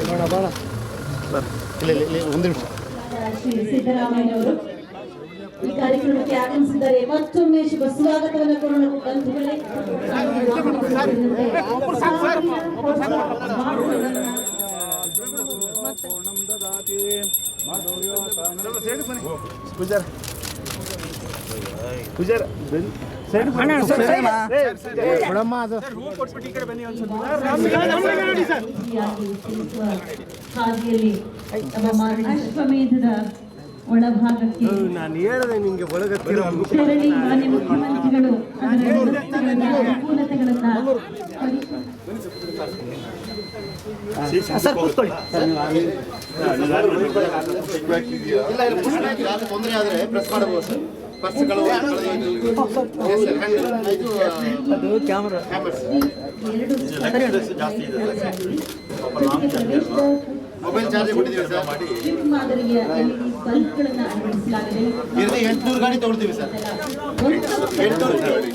ಇಲ್ಲ ಇಲ್ಲ ಇಲ್ಲ ಒಂದು ನಿಮಿಷ ಶ್ರೀ ಸಿದ್ದರಾಮಯ್ಯನವರು ಈ ಕಾರ್ಯಕ್ರಮಕ್ಕೆ ಆಗಮಿಸಿದ್ದಾರೆ ಮತ್ತೊಮ್ಮೆ ಶುಭ ಸ್ವಾಗತವನ್ನು ಕೋರೋಣ ಬಂಧುಗಳೇ ಪೂಜಾರ ಪೂಜಾರ ಬಿಡಮ್ಮ ಅದು. ಹಾದಿಯಲ್ಲಿ ನಮ್ಮ ಮಾರ್ಗ ಅಶ್ವಮೇಧದ ಒಳಭಾಗಕ್ಕೆ ನಾನು ಹೇಳಿದೆ ನಿಮಗೆ ಒಳಗತ್ತಿರೋ ತೆರಳಿ ಮಾನ್ಯ ಮುಖ್ಯಮಂತ್ರಿಗಳು ಅದರ ಅನುಕೂಲತೆಗಳನ್ನ ಸರ್ ಕೂತ್ಕೊಳ್ಳಿ. ಇಲ್ಲ ತೊಂದರೆ ಆದ್ರೆ ಪ್ರೆಸ್ ಮಾಡಬಹುದು ಸರ್ ಪರ್ಸ್ಗಳು ಅದು ಕ್ಯಾಮ್ರಾ. ಎರಡು ಮೊಬೈಲ್ ಚಾರ್ಜ್ ಕೊಟ್ಟಿದ್ದೀವಿ ಸರ್ ಮಾಡಿ ಇರಲಿ ಎಂಟುನೂರು ಗಾಡಿ ತಗೊಳ್ತೀವಿ ಸರ್ ಎಂಟುನೂರು ಸರ್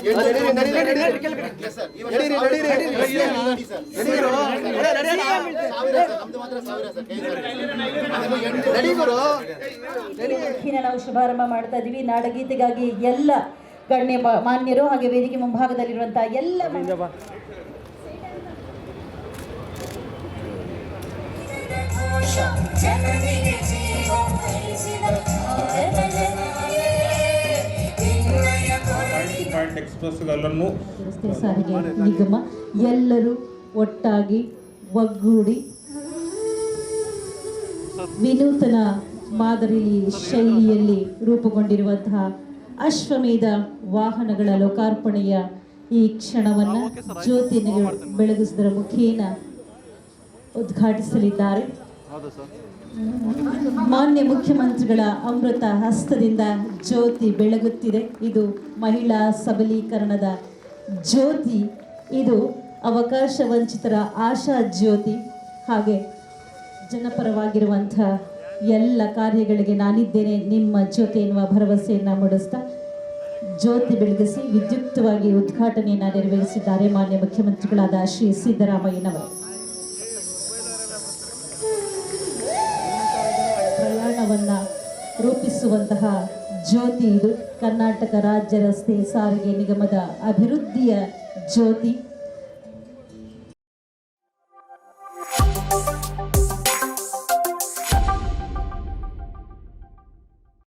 ಇವತ್ತಿನ ನಾವು ಶುಭಾರಂಭ ಮಾಡ್ತಾ ಇದೀವಿ ನಾಡಗೀತೆಗಾಗಿ ಎಲ್ಲ ಗಣ್ಯ ಮಾನ್ಯರು ಹಾಗೆ ವೇದಿಕೆ ಮುಂಭಾಗದಲ್ಲಿರುವಂತಹ ಎಲ್ಲ ರಸ್ತೆ ಸಾರಿಗೆ ನಿಗಮ ಎಲ್ಲರೂ ಒಟ್ಟಾಗಿ ಒಗ್ಗೂಡಿ ವಿನೂತನ ಮಾದರಿ ಶೈಲಿಯಲ್ಲಿ ರೂಪುಗೊಂಡಿರುವಂತಹ ಅಶ್ವಮೇಧ ವಾಹನಗಳ ಲೋಕಾರ್ಪಣೆಯ ಈ ಕ್ಷಣವನ್ನು ಜ್ಯೋತಿಯನ್ನು ಬೆಳಗಿಸುವುದರ ಮುಖೇನ ಉದ್ಘಾಟಿಸಲಿದ್ದಾರೆ. ಮಾನ್ಯ ಮುಖ್ಯಮಂತ್ರಿಗಳ ಅಮೃತ ಹಸ್ತದಿಂದ ಜ್ಯೋತಿ ಬೆಳಗುತ್ತಿದೆ. ಇದು ಮಹಿಳಾ ಸಬಲೀಕರಣದ ಜ್ಯೋತಿ. ಇದು ಅವಕಾಶ ವಂಚಿತರ ಆಶಾ ಜ್ಯೋತಿ. ಹಾಗೆ ಜನಪರವಾಗಿರುವಂಥ ಎಲ್ಲ ಕಾರ್ಯಗಳಿಗೆ ನಾನಿದ್ದೇನೆ. ನಿಮ್ಮ ಜ್ಯೋತಿ ಎನ್ನುವ ಭರವಸೆಯನ್ನು ಮೂಡಿಸ್ತಾ ಜ್ಯೋತಿ ಬೆಳಗಿಸಿ ವಿದ್ಯುಕ್ತವಾಗಿ ಉದ್ಘಾಟನೆಯನ್ನು ನೆರವೇರಿಸಿದ್ದಾರೆ ಮಾನ್ಯ ಮುಖ್ಯಮಂತ್ರಿಗಳಾದ ಶ್ರೀ ಸಿದ್ದರಾಮಯ್ಯನವರು. ಪ್ರಯಾಣವನ್ನ ರೂಪಿಸುವಂತಹ ಜ್ಯೋತಿ ಇದು. ಕರ್ನಾಟಕ ರಾಜ್ಯ ರಸ್ತೆ ಸಾರಿಗೆ ನಿಗಮದ ಅಭಿವೃದ್ಧಿಯ ಜ್ಯೋತಿ.